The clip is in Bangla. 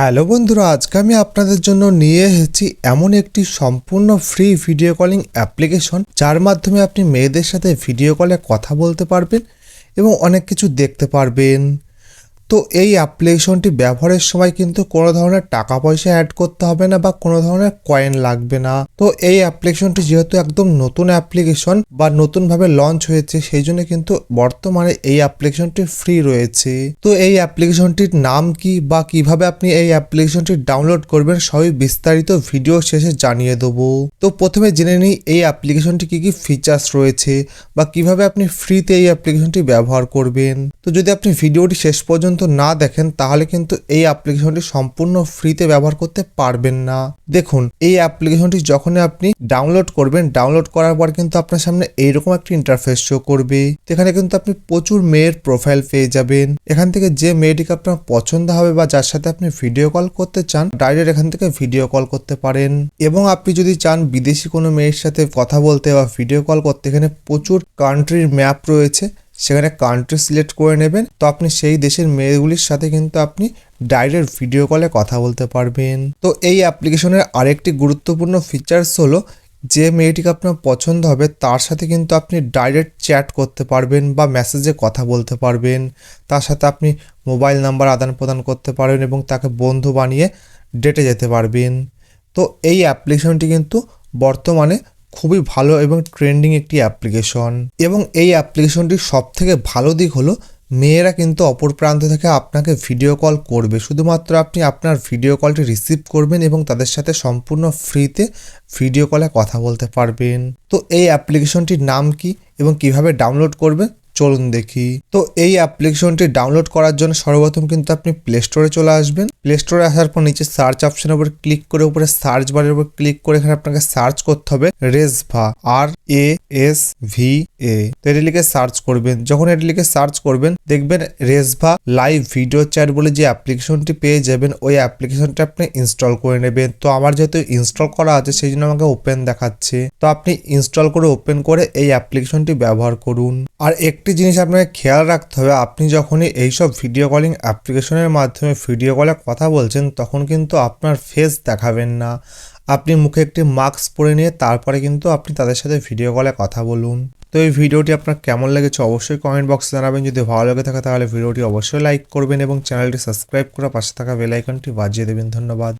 হ্যালো বন্ধুরা, আজকে আমি আপনাদের জন্য নিয়ে এসেছি এমন একটি সম্পূর্ণ ফ্রি ভিডিও কলিং অ্যাপ্লিকেশন যার মাধ্যমে আপনি মেয়েদের সাথে ভিডিও কলে কথা বলতে পারবেন এবং অনেক কিছু দেখতে পারবেন। তো এই অ্যাপ্লিকেশনটি ব্যবহারের সময় কিন্তু কোনো ধরনের টাকা পয়সা অ্যাড করতে হবে না বা কোনো ধরনের কয়েন লাগবে না। তো এই অ্যাপ্লিকেশনটি যেহেতু একদম নতুন অ্যাপ্লিকেশন বা নতুনভাবে লঞ্চ হয়েছে, সেই জন্য কিন্তু বর্তমানে এই অ্যাপ্লিকেশনটি ফ্রি রয়েছে। তো এই অ্যাপ্লিকেশনটির নাম কি বা কীভাবে আপনি এই অ্যাপ্লিকেশনটি ডাউনলোড করবেন, সবই বিস্তারিত ভিডিও শেষে জানিয়ে দেবো। তো প্রথমে জেনে নিই এই অ্যাপ্লিকেশনটি কি কি ফিচার্স রয়েছে বা কীভাবে আপনি ফ্রিতে এই অ্যাপ্লিকেশনটি ব্যবহার করবেন। তো যদি আপনি ভিডিওটি শেষ পর্যন্ত না দেখেন, তাহলে কিন্তু এই অ্যাপ্লিকেশনটি সম্পূর্ণ ফ্রিতে ব্যবহার করতে পারবেন না। দেখুন, এই অ্যাপ্লিকেশনটি যখনই আপনি ডাউনলোড করবেন, ডাউনলোড করার পর কিন্তু আপনার সামনে এইরকম একটি ইন্টারফেস শো করবে। এখানে কিন্তু আপনি প্রচুর মেয়ের প্রোফাইল পেয়ে যাবেন। এখান থেকে যে মেয়েটিকে আপনার পছন্দ হবে বা যার সাথে আপনি ভিডিও কল করতে চান ডাইরেক্ট এখান থেকে ভিডিও কল করতে পারেন। এবং আপনি যদি চান বিদেশি কোনো মেয়ের সাথে কথা বলতে বা ভিডিও কল করতে, এখানে প্রচুর কান্ট্রির ম্যাপ রয়েছে। সেখানে কান্ট্রি সিলেক্ট করে নেবেন। তো আপনি সেই দেশের মেয়েগুলির সাথে কিন্তু আপনি ডাইরেক্ট ভিডিও কলে কথা বলতে পারবেন। তো এই অ্যাপ্লিকেশনের আরেকটি গুরুত্বপূর্ণ ফিচার্স হলো, যে মেয়েটিকে আপনার পছন্দ হবে, তার সাথে কিন্তু আপনি ডাইরেক্ট চ্যাট করতে পারবেন বা মেসেজে কথা বলতে পারবেন। তার সাথে আপনি মোবাইল নাম্বার আদান প্রদান করতে পারবেন এবং তাকে বন্ধু বানিয়ে ডেটে যেতে পারবেন। তো এই অ্যাপ্লিকেশনটি কিন্তু বর্তমানে খুবই ভালো এবং ট্রেন্ডিং একটি অ্যাপ্লিকেশন এবং এই অ্যাপ্লিকেশনটির সব থেকে ভালো দিক হলো, মেয়েরা কিন্তু অপর প্রান্ত থেকে আপনাকে ভিডিও কল করবে। শুধুমাত্র আপনি আপনার ভিডিও কলটি রিসিভ করবেন এবং তাদের সাথে সম্পূর্ণ ফ্রিতে ভিডিও কলে কথা বলতে পারবেন। তো এই অ্যাপ্লিকেশনটির নাম কি এবং কীভাবে ডাউনলোড করবেন চলুন দেখি। তো এই অ্যাপ্লিকেশনটি ডাউনলোড করার জন্য সর্বপ্রথম কিন্তু আপনি প্লে স্টোরে চলে আসবেন। প্লে স্টোরে আসার পর নিচে সার্চ অপশনের উপর ক্লিক করে উপরে সার্চ বারের উপর ক্লিক করে এখানে আপনাকে সার্চ করতে হবে রেসভা আর এ এস ভি এ তো এটি লিখে সার্চ করবেন। যখন এটি লিখে সার্চ করবেন, দেখবেন রেসভা লাইভ ভিডিও চ্যাট বলে যে অ্যাপ্লিকেশনটি পেয়ে যাবেন, ওই অ্যাপ্লিকেশনটা আপনি ইনস্টল করে নেবেন। তো আমার যেহেতু ইনস্টল করা আছে, সেই জন্য আমাকে ওপেন দেখাচ্ছে। তো আপনি ইনস্টল করে ওপেন করে এই অ্যাপ্লিকেশনটি ব্যবহার করুন। আর একটি জিনিস আপনাকে খেয়াল রাখতে হবে, আপনি যখনই এইসব ভিডিও কলিং অ্যাপ্লিকেশনের মাধ্যমে ভিডিও কলে কথা বলছেন, তখন কিন্তু আপনার ফেস দেখাবেন না। আপনি মুখে একটি মাস্ক পরে নিয়ে তারপরে কিন্তু আপনি তাদের সাথে ভিডিও কলে কথা বলুন। তো এই ভিডিওটি আপনার কেমন লেগেছে অবশ্যই কমেন্ট বক্সে জানাবেন। যদি ভালো লেগে থাকে তাহলে ভিডিওটি অবশ্যই লাইক করবেন এবং চ্যানেলটি সাবস্ক্রাইব করে পাশে থাকা বেল আইকনটি বাজিয়ে দেবেন। ধন্যবাদ।